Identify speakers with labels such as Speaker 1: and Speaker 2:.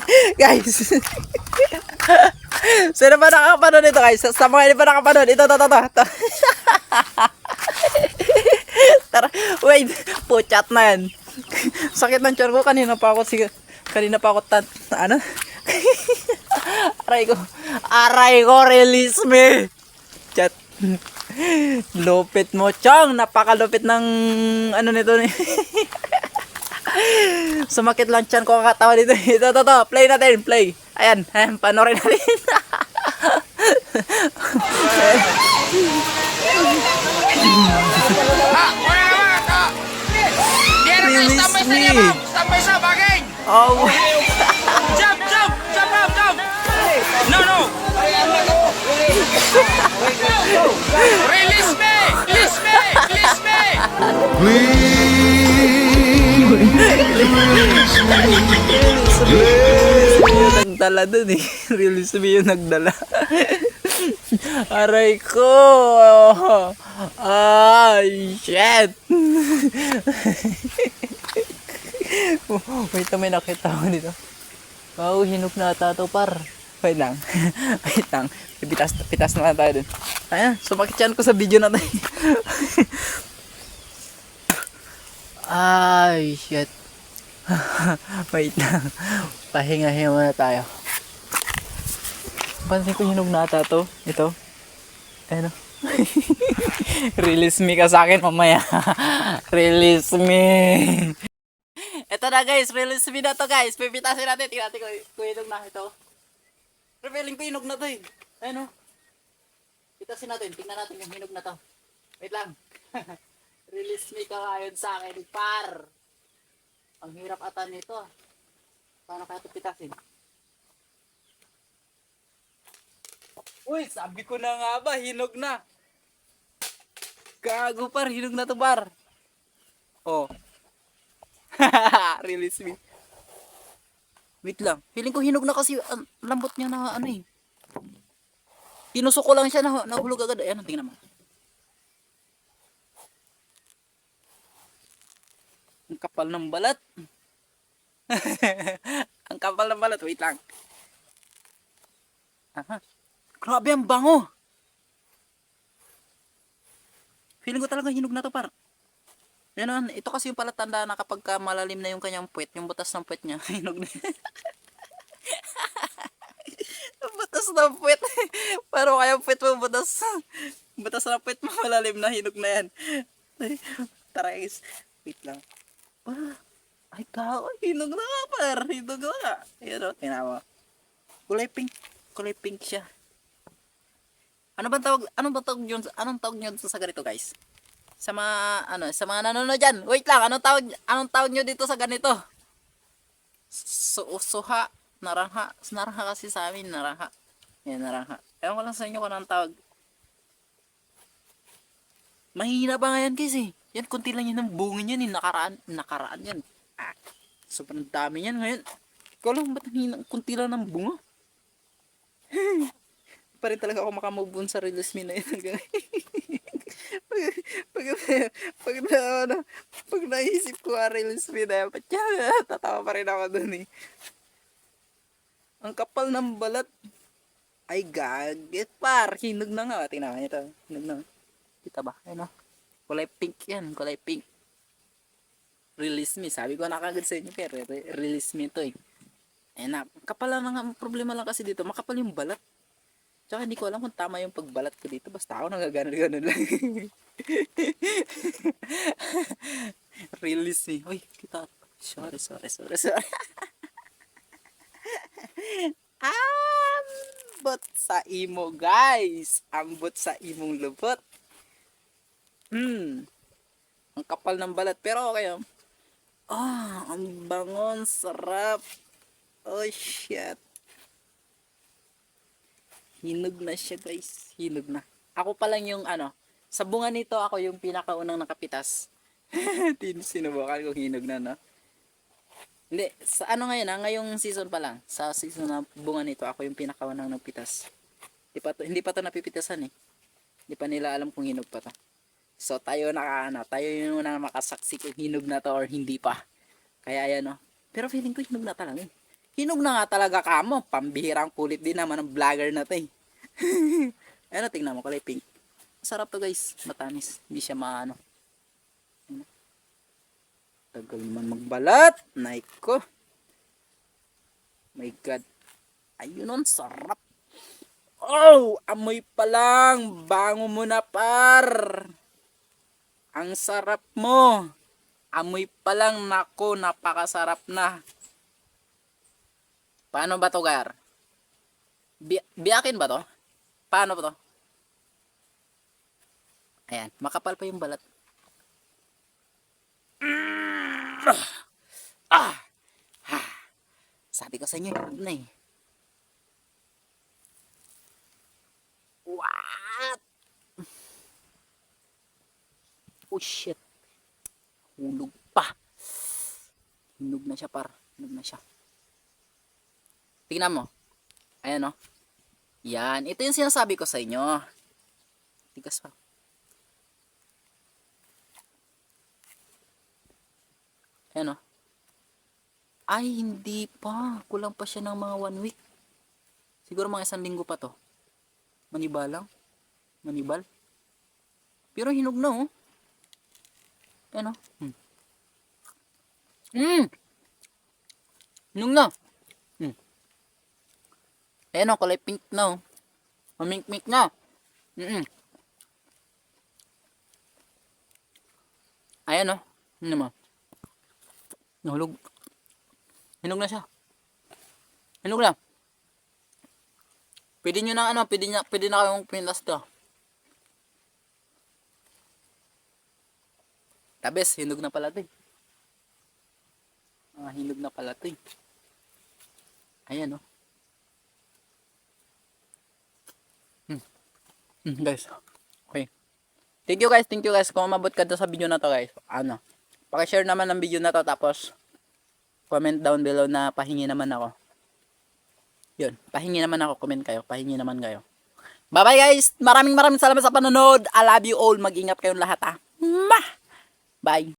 Speaker 1: guys. Sino ba nakapanood nito guys? Sa mga hindi pa nakapanood, ito, ito, ito, ito. Tara, wait, puchat na yan. Sakit ng tiyan ko, kanina pa ako, sige, kanina pa ako, tat, ano? aray ko, aray ko, release me. Chat. Lupit mo, Chong. Napakalupit ng ano nito ni. Sumakit lang tiyan ko kakatawa dito. Ito, ito, ito. Play natin, play. Ayan, ayan, panorin natin. Release me.
Speaker 2: Sampai sa bagay!
Speaker 1: Oh,
Speaker 2: Jump, jump! Jump up, jump! No, no! Release me! Release me! Release me!
Speaker 1: Yung nagdala dun eh. Release me yung nagdala. Aray ko. Ay, shit. Wait, may nakita ko dito. Wow, hinog na ata to par. Wait lang. Wait lang. Pitas, pitas na lang tayo dun. Ayan, sumakit yan ko sa video na tayo. Ay, shit. Wait lang. Pahinga-hinga muna tayo. Pansin ko hinog na to. Ito. Ano? Release me ka sa akin mamaya. Release me. Ito na guys, release me na to guys. Pipitasin natin. Tingnan natin kung, hinog na ito. Revealing ko hinog na to eh. Ayun o. Pitasin natin. Tingnan natin yung hinog na to. Wait lang. release me ka ngayon sa akin, par. Ang hirap ata nito. ah. Paano kaya ito pitasin? Uy, sabi ko na nga ba, hinog na. Gago par, hinog na to par. Oh. Release me. Wait lang. Feeling ko hinog na kasi ang lambot niya na ano eh. Tinusok ko lang siya na nahulog agad. Ayan, tingnan mo. Ang kapal ng balat. ang kapal ng balat. Wait lang. Aha. Grabe ang bango. Feeling ko talaga hinog na to par. Yan on, ito kasi yung palatanda na kapag ka malalim na yung kanyang puwet, yung butas ng puwet niya, hinog na. Butas ng puwet. Pero kaya puwet mo butas. Butas ng puwet mo malalim na, hinog na yan. Tara guys, wait lang. Ah, ay kao, hinog na nga par, hinog na nga. Ayan o, tingnan mo. Kulay pink, kulay pink siya. Ano ba tawag, ano ba tawag yun, anong tawag nyo sa ganito guys? Sa mga, ano, sa mga nanonood dyan. Wait lang, anong tawag, anong tawag nyo dito sa ganito? Su suha, narangha. Narangha kasi sa amin, narangha. Yan, narangha. Ewan ko lang sa inyo kung anong tawag. Mahina pa nga yan kasi. Yan, kunti lang yan ng bungin yan. eh. Nakaraan, nakaraan yan. Ah, sobrang dami yan ngayon. Ikaw lang, ba't ang kunti lang ng bunga? pa rin talaga ako makamove on sa release me na yun hanggang pag, pag, pag, na, ano, pag naisip ko ang release me na yun, tatawa pa rin ako dun eh. Ang kapal ng balat. Ay, gagit par. Hinog na nga. Tingnan nga ito. Hinog na. Kita ba? Ayun o. Kulay pink yan. Kulay pink. Release me. Sabi ko na kagad sa inyo. Pero re- release me to eh. Eh na, kapal lang ang problema lang kasi dito. Makapal yung balat. Tsaka hindi ko alam kung tama yung pagbalat ko dito. Basta ako nagaganon-ganon lang. Release me. Uy, kita. Sorry, sorry, sorry, sorry. Ambot sa imo, guys. Ambot sa imong lubot. Hmm. Ang kapal ng balat. Pero okay. oh. Ah, ang bangon. Sarap. Oh, shit. Hinog na siya, guys. Hinog na. Ako pa lang yung ano. Sa bunga nito, ako yung pinakaunang nakapitas. Sinubukan ko hinog na, no? Hindi, sa ano ngayon ha, ngayong season pa lang. Sa season na bunga nito, ako yung pinakaunang nagpitas. Hindi pa to, hindi pa to napipitasan eh. Hindi pa nila alam kung hinog pa to. So tayo na ano, tayo yung unang makasaksi kung hinog na to or hindi pa. Kaya ayan oh. Pero feeling ko hinog na talaga eh. Hinog na nga talaga ka mo. Pambihirang kulit din naman ng vlogger na to eh. ano, tingnan mo, kulay pink. Sarap to guys. Matamis. Hindi siya maano. Ano? Tagal man magbalat. Naiko. My God. Ayun nun, sarap. Oh, amoy pa lang. Bango mo na par. Ang sarap mo. Amoy pa lang, nako, napakasarap na. Paano ba to, Gar? Bi- biyakin ba to? Paano ba to? Ayan, makapal pa yung balat. Mm. Ah! Ah! Sabi ko sa inyo, na eh. What? Oh shit. Hulog pa. Hinog na siya par. Hinog na siya. Tingnan mo. Ayan o. Yan. Ito yung sinasabi ko sa inyo. Tigas pa. Ayan o. Ay, hindi pa. Kulang pa siya ng mga one week. Siguro mga isang linggo pa to. Manibal lang. Manibal. Pero hinog na oh. Ayan o. Hmm. Mm. Hinog na. Hmm. Ayan o, kulay pink na oh. Mamink-mink na. Mm Ayan o. Ano mo? Nahulog. Hinog na siya. Hinog na. Pwede nyo na ano, pwede na, pwede na kayong pinlas Tabes, hinog na pala to eh. Ah, hinog na pala to eh. Ayan oh. Hmm. Hmm, guys. Okay. Thank you guys, thank you guys. Kung umabot ka sa video na to guys, ano, pakishare naman ng video na to tapos comment down below na pahingi naman ako. Yun, pahingi naman ako, comment kayo, pahingi naman kayo. Bye bye guys! Maraming maraming salamat sa panonood. I love you all. Mag-ingat kayong lahat ha. Mwah! Bye!